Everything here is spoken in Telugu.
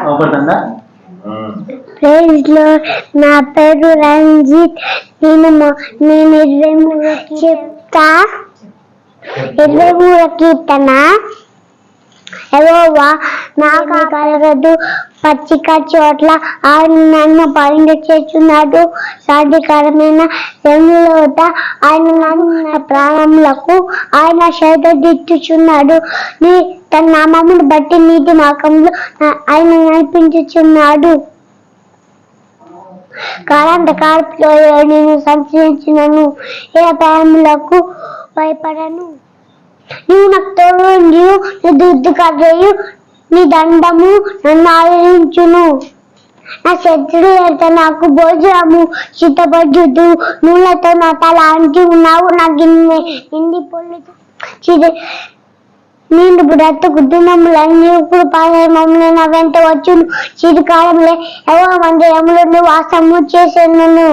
అవపడుతుందా? లో నా పేరు రంజిత్. నేను నేను ఇరవై మూడు చెప్తా. ఇరవై మూడు కీర్తన ఎవోవా నాకు కలగదు పచ్చిక చోట్ల ఆయన నన్ను పైన చేస్తున్నాడు. సాధికారమైన జనులోట ఆయన నన్ను ప్రాణములకు ఆయన శ్రద్ధ దిట్టుచున్నాడు నీ తన నామమును బట్టి నీతి మార్గంలో ఆయన నడిపించుచున్నాడు. కాలాంతకాలతో నేను సంచరించినను. ఏ అపాయములకు భయపడను. నీవు నాకు తోడు నీవు నీ కర్రయు నీ దండము నన్ను ఆదరించును. నా శత్రుడు ఎంత నాకు భోజనము చిత్తపడ్డుదు నూనెతో నా తల అంటి ఉన్నావు. నా గిన్నె నిండి పొల్లు నేను బ్రతుకు దినములని ఇప్పుడు పాలమములు నా వెంట వచ్చును. చిరుకాలంలో ఎవరో మందిరములను వాసము చేసేను.